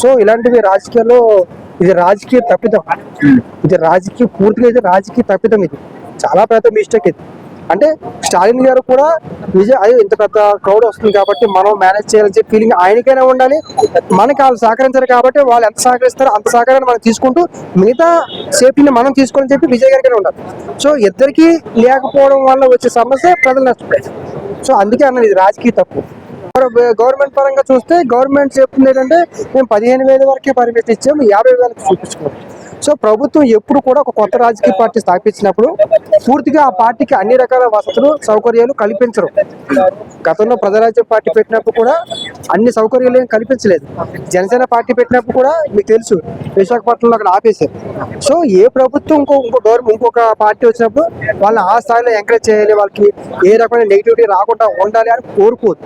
So ఇలాంటివి రాజకీయాల్లో ఇది రాజకీయ తప్పిదం. ఇది రాజకీయ పూర్తిగా ఇది రాజకీయ తప్పిదం ఇది. చాలా పెద్ద మిస్టేక్ ఇది. అంటే స్టాలిన్ గారు కూడా విజయ్ అయ్యో ఇంత పెద్ద క్రౌడ్ వస్తుంది కాబట్టి మనం మేనేజ్ చేయాలని చెప్పి ఫీలింగ్ ఆయనకైనా ఉండాలి. మనకి వాళ్ళు సహకరించారు కాబట్టి వాళ్ళు ఎంత సహకరిస్తారో అంత సహకారాన్ని మనం తీసుకుంటూ మిగతా సేఫ్టీని మనం తీసుకోవాలని చెప్పి విజయ్ గారికైనా ఉండాలి. సో ఇద్దరికి లేకపోవడం వల్ల వచ్చే సమస్య ప్రజలు నష్టపోయారు సో అందుకే అన్నది ఇది రాజకీయ తప్పు. గవర్నమెంట్ పరంగా చూస్తే గవర్నమెంట్ చెప్తుంది ఏంటంటే మేము పదిహేను వేల వరకే పరిమితి ఇచ్చాము యాభై వేలకు చూపించుకున్నాం సో ప్రభుత్వం ఎప్పుడు కూడా ఒక కొత్త రాజకీయ పార్టీ స్థాపించినప్పుడు పూర్తిగా ఆ పార్టీకి అన్ని రకాల వసతులు సౌకర్యాలు కల్పించరు. గతంలో ప్రజారాజ్య పార్టీ పెట్టినప్పుడు కూడా అన్ని సౌకర్యాలు ఏం కల్పించలేదు. జనసేన పార్టీ పెట్టినప్పుడు కూడా మీకు తెలుసు విశాఖపట్నంలో అక్కడ ఆపేశారు. సో ఏ ప్రభుత్వం ఇంకో ఇంకో గవర్నమెంట్ ఇంకొక పార్టీ వచ్చినప్పుడు వాళ్ళని ఆ స్థాయిలో ఎంకరేజ్ చేయాలి వాళ్ళకి ఏ రకమైన నెగిటివిటీ రాకుండా ఉండాలి అని కోరుకోదు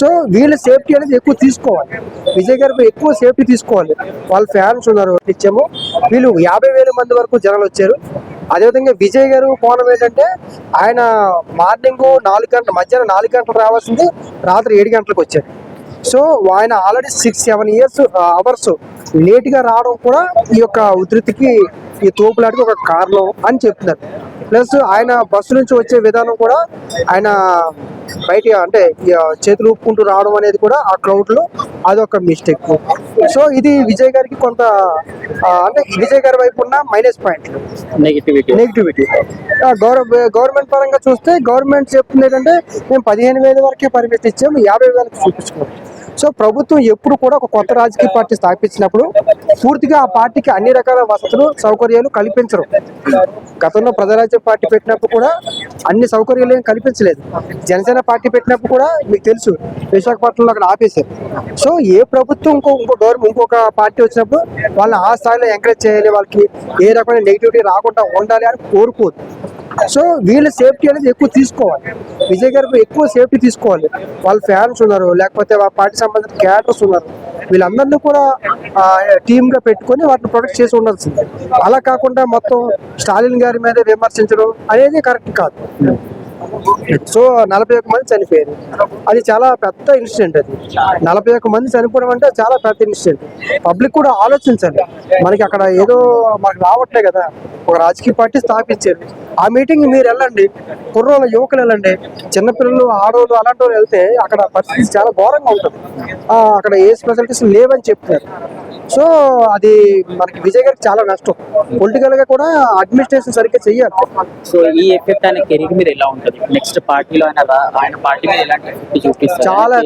సో వీళ్ళ సేఫ్టీ అనేది ఎక్కువ తీసుకోవాలి. విజయ్ గారు ఎక్కువ సేఫ్టీ తీసుకోవాలి. వాళ్ళ ఫ్యాన్స్ ఉన్నారు ఇచ్చాము వీళ్ళు యాభై వేల మంది వరకు జనాలు వచ్చారు. అదేవిధంగా విజయ్ గారు కోణం ఏంటంటే ఆయన మార్నింగ్ నాలుగు గంటల మధ్యాహ్నం నాలుగు గంటలు రావాల్సింది రాత్రి ఏడు గంటలకు వచ్చారు. సో ఆయన already six seven years hours లేట్గా రావడం కూడా ఈ యొక్క ఉధృతికి ఈ తోపులాటికి ఒక కారణం అని చెప్తున్నారు. ప్లస్ ఆయన బస్సు నుంచి వచ్చే విధానం కూడా ఆయన బయట అంటే చేతులు ఊపుకుంటూ రావడం అనేది కూడా ఆ క్రౌడ్లో అదొక మిస్టేక్ సో ఇది విజయ్ గారికి కొంత అంటే విజయ్ గారి వైపు ఉన్న minus point negativity negativity government పరంగా చూస్తే గవర్నమెంట్ చెప్తుంది ఏంటంటే మేము పదిహేను వేల వరకే పరిమితి ఇచ్చాము యాభై వేలకు చూపించుకోవాలి సో ప్రభుత్వం ఎప్పుడు కూడా ఒక కొత్త రాజకీయ పార్టీ స్థాపించినప్పుడు పూర్తిగా ఆ పార్టీకి అన్ని రకాల వసతులు సౌకర్యాలు కల్పించరు. గతంలో ప్రజారాజ్య పార్టీ పెట్టినప్పుడు కూడా అన్ని సౌకర్యాలు ఏం కల్పించలేదు. జనసేన పార్టీ పెట్టినప్పుడు కూడా మీకు తెలుసు విశాఖపట్నంలో అక్కడ ఆపేశారు. సో ఏ ప్రభుత్వం ఇంకో ఇంకో గవర్నమెంట్ ఇంకొక పార్టీ వచ్చినప్పుడు వాళ్ళని ఆ స్థాయిలో ఎంకరేజ్ చేయాలి వాళ్ళకి ఏ రకమైన నెగిటివిటీ రాకుండా ఉండాలి అని కోరుకోదు సో వీళ్ళ సేఫ్టీ అనేది ఎక్కువ తీసుకోవాలి. విజయ్ గారు ఎక్కువ సేఫ్టీ తీసుకోవాలి. వాళ్ళ ఫ్యాన్స్ ఉన్నారు లేకపోతే వాళ్ళ పార్టీ సంబంధించిన క్యారెక్టర్స్ ఉన్నారు. వీళ్ళందరినీ కూడా టీమ్గా పెట్టుకొని వాటిని ప్రొటెక్ట్ చేసి ఉండాల్సింది. అలా కాకుండా మొత్తం స్టాలిన్ గారి మీద విమర్శించడం అనేది కరెక్ట్ కాదు. సో నలభై ఒక్క మంది చనిపోయారు. అది చాలా పెద్ద ఇన్సిడెంట్ అది. నలభై ఒక్క మంది చనిపోవడం అంటే చాలా పెద్ద ఇన్సిడెంట్ పబ్లిక్ కూడా ఆలోచించాలి. మనకి అక్కడ ఏదో మనకు రావట్లే కదా. ఒక రాజకీయ పార్టీ స్థాపించారు. ఆ మీటింగ్ మీరు వెళ్ళండి. కుర్రోళ్ళ యువకులు వెళ్ళండి. చిన్నపిల్లలు ఆడవాళ్ళు అలాంటి వాళ్ళు వెళ్తే అక్కడ పరిస్థితి చాలా ఘోరంగా ఉంటుంది. ఆ, అక్కడ ఏ స్పెషాలిటీస్ లేవని చెప్తున్నారు సో అది మనకి విజయ్ గారికి చాలా నష్టం. పొలిటికల్గా కూడా అడ్మినిస్ట్రేషన్ సరిగ్గా చెయ్యాలి. సో ఈ ఎఫెక్ట్ ఆయన కెరీర్ మీరు ఎలా ఉంటుంది నెక్స్ట్ పార్టీలో ఆయన పార్టీ మీద ఎలాంటి ఎఫెక్ట్ చూపిస్తారు? చాలా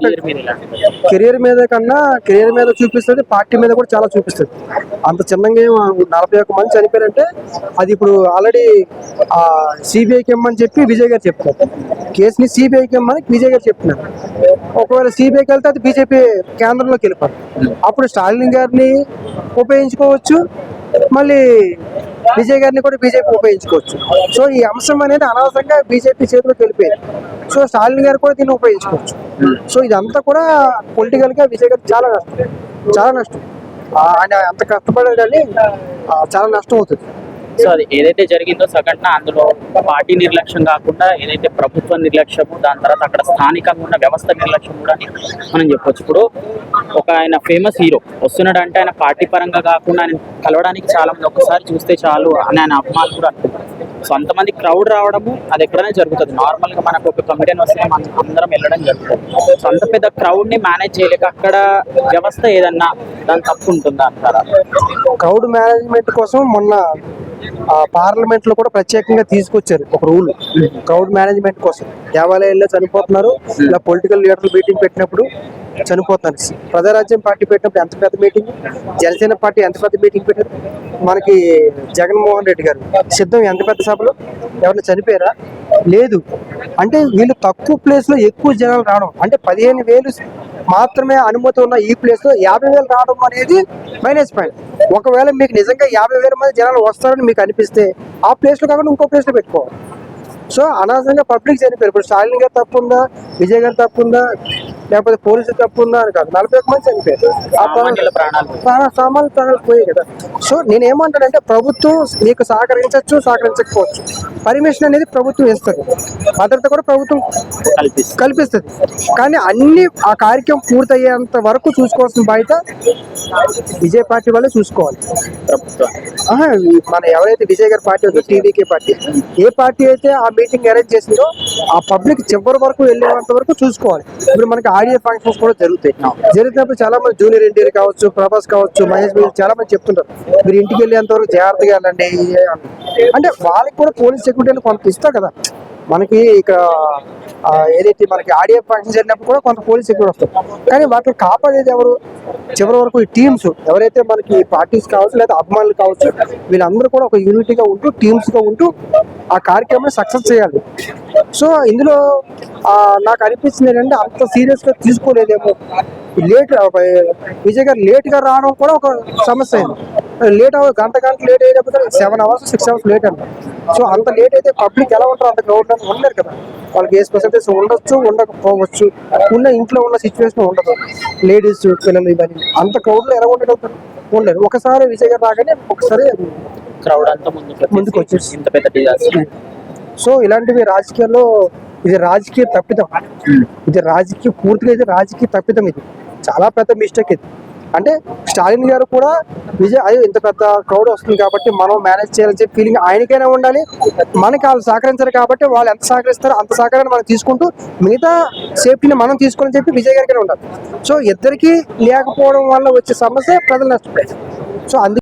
కెరీర్ effect. మీద కన్నా కెరీర్ మీద చూపిస్తుంది పార్టీ మీద కూడా చాలా చూపిస్తుంది. అంత చిన్నగా నలభై ఒక్క మంది చనిపోయారంటే అది ఇప్పుడు ఆల్రెడీ సిబిఐకి ఇమ్మని చెప్పి విజయ్ గారు చెప్తున్నారు. కేసుని సిబిఐకి ఇమ్మని విజయ్ గారు చెప్తున్నారు. ఒకవేళ సిబిఐకి వెళ్తే అది బీజేపీ కేంద్రంలోకి వెళ్ళిపోతుంది. అప్పుడు స్టాలిన్ గారిని ఉపయోగించుకోవచ్చు మళ్ళీ విజయ్ గారిని కూడా బీజేపీ ఉపయోగించుకోవచ్చు. సో ఈ అంశం అనేది అనవసరంగా బీజేపీ చేతిలోకి వెళ్ళిపోయింది. సో స్టాలిన్ గారు కూడా దీన్ని ఉపయోగించుకోవచ్చు. సో ఇదంతా కూడా పొలిటికల్గా విజయ్ గారికి చాలా నష్టం. చాలా నష్టం. ఆయన అంత కష్టపడాలి చాలా నష్టం అవుతుంది. సో అది ఏదైతే జరిగిందో సగటున అందులో పార్టీ నిర్లక్ష్యం కాకుండా ఏదైతే ప్రభుత్వ నిర్లక్ష్యము దాని తర్వాత అక్కడ స్థానికంగా ఉన్న వ్యవస్థ నిర్లక్ష్యం కూడా అని మనం చెప్పొచ్చు. ఇప్పుడు ఒక ఆయన ఫేమస్ హీరో వస్తున్నాడు అంటే ఆయన పార్టీ పరంగా కాకుండా ఆయన కలవడానికి చాలా మంది ఒక్కసారి చూస్తే చాలు అని ఆయన అభిమానులు కూడా అనుకుంటారు. సో అంతమంది క్రౌడ్ రావడము అది ఎక్కడైనా జరుగుతుంది. నార్మల్గా మనకు ఒక కమిటీ వస్తే మనం అందరం వెళ్ళడం జరుగుతుంది. సో అంత పెద్ద క్రౌడ్ని మేనేజ్ చేయలేక అక్కడ వ్యవస్థ ఏదన్నా దాని తప్పు ఉంటుందా అంటారా? క్రౌడ్ మేనేజ్మెంట్ కోసం మొన్న పార్లమెంట్లో కూడా ప్రత్యేకంగా తీసుకొచ్చారు ఒక రూల్ క్రౌడ్ మేనేజ్మెంట్ కోసం. దేవాలయాల్లో చనిపోతున్నారు ఇలా పొలిటికల్ లీడర్లు మీటింగ్ పెట్టినప్పుడు చనిపోతున్నారు. ప్రజారాజ్యం పార్టీ పెట్టినప్పుడు ఎంత పెద్ద మీటింగ్? జనసేన పార్టీ ఎంత పెద్ద మీటింగ్ పెట్టారు మనకి జగన్మోహన్ రెడ్డి గారు సిద్ధం ఎంత పెద్ద సభలో? ఎవరిని చనిపోయారా? లేదు. అంటే వీళ్ళు తక్కువ ప్లేస్లో ఎక్కువ జనాలు రావడం అంటే పదిహేను వేలు మాత్రమే అనుమతి ఉన్న ఈ ప్లేస్లో యాభై వేలు రావడం అనేది మైనస్ పాయింట్ ఒకవేళ మీకు నిజంగా యాభై వేల మంది జనాలు వస్తారని మీకు అనిపిస్తే ఆ ప్లేస్లో కాకుండా ఇంకో ప్లేస్లో పెట్టుకోవాలి. సో అనవసరంగా పబ్లిక్ చనిపోయారు ఇప్పుడు స్టాలిన్ గారు తప్పు ఉందా? విజయ్ గారు తప్పు ఉందా? లేకపోతే పోలీసులు తప్పు అని కాదు. నలభై ఒక్క మంది చనిపోయారు. ఆ ప్రాణ సామాన్లు ప్రాణాలు. పోయాయి కదా. సో నేను ఏమంటానంటే ప్రభుత్వం మీకు సహకరించవచ్చు సహకరించకపోవచ్చు. పర్మిషన్ అనేది ప్రభుత్వం ఇస్తుంది. భద్రత కూడా ప్రభుత్వం కల్పిస్తుంది. కానీ అన్ని ఆ కార్యక్రమం పూర్తయ్యేంత వరకు చూసుకోవాల్సిన బాధ్యత విజయ్ పార్టీ వాళ్ళే చూసుకోవాలి. మన ఎవరైతే విజయ్ గారి పార్టీ ఉందో టీవీకే పార్టీ ఏ పార్టీ అయితే ఆ మీటింగ్ అరేంజ్ చేసిందో ఆ పబ్లిక్ చివరి వరకు వెళ్ళేంత వరకు చూసుకోవాలి. ఇప్పుడు మనకి ఆడియో ఫంక్షన్స్ కూడా జరుగుతాయి. జరిగినప్పుడు చాలా మంది జూనియర్ ఎన్టీఆర్ కావచ్చు ప్రభాస్ కావచ్చు మహేష్ చాలా మంది చెప్తుంటారు. మీరు ఇంటికి వెళ్ళేంత వరకు జాగ్రత్తగా వెళ్ళండి అంటే వాళ్ళకి కూడా పోలీస్ సెక్యూరిటీ కొంత ఇస్తా కదా. మనకి ఇక్కడ ఏదైతే మనకి ఆడియో ఫంక్షన్ జరిగినప్పుడు కూడా కొంత పోలీస్ సెక్యూరిటీ వస్తారు కానీ వాటిని కాపాడేది ఎవరు? చివరి వరకు ఈ టీమ్స్. ఎవరైతే మనకి పార్టీస్ కావచ్చు లేదా అభిమానులు కావచ్చు వీళ్ళందరూ కూడా ఒక యూనిటీగా ఉంటూ టీమ్స్గా ఉంటూ ఆ కార్యక్రమాన్ని సక్సెస్ చేయాలి. సో ఇందులో నాకు అనిపించింది ఏంటంటే అంత సీరియస్గా తీసుకోలేదేమో. లేట్ విజయ్ గారు లేట్గా రావడం కూడా ఒక సమస్య అయింది. లేట్ అవ గంట గంట లేట్ అయినప్పుడు seven hours six hours late అంట. సో అంత లేట్ అయితే పబ్లిక్ ఎలా ఉంటారు అంత క్రౌడ్ ఉండరు కదా. వాళ్ళకి ఏ స్పెషలిటీస్ ఉండొచ్చు ఉండకపోవచ్చు. ఉన్న ఇంట్లో ఉన్న సిచ్యువేషన్ ఉండదు. లేడీస్ పిల్లలు ఇవన్నీ. అంత క్రౌడ్లో ఎలా ఉండగలుగుతారు ఉండరు. ఒకసారి విజయ్ గారు రాగానే ఒకసారి క్రౌడ్ అంతా ముందుకు ముందుకు వచ్చేసి. ఇంత పెద్ద డిజాస్టర్ సో ఇలాంటివి రాజకీయాల్లో ఇది రాజకీయ తప్పిదం. ఇది రాజకీయ పూర్తిగా ఇది రాజకీయ తప్పిదం ఇది. చాలా పెద్ద మిస్టేక్ ఇది. అంటే స్టాలిన్ గారు కూడా విజయ్ అయ్యో ఇంత పెద్ద క్రౌడ్ వస్తుంది కాబట్టి మనం మేనేజ్ చేయాలని చెప్పి ఫీలింగ్ ఆయనకైనా ఉండాలి. మనకి వాళ్ళు సహకరించారు కాబట్టి వాళ్ళు ఎంత సహకరిస్తారో అంత సహకారాన్ని మనం తీసుకుంటూ మిగతా సేఫ్టీని మనం తీసుకోవాలని చెప్పి విజయ్ గారికి ఉండాలి. సో ఇద్దరికి లేకపోవడం వల్ల వచ్చే సమస్య ప్రజలు నష్టపోయారు సో అందుకే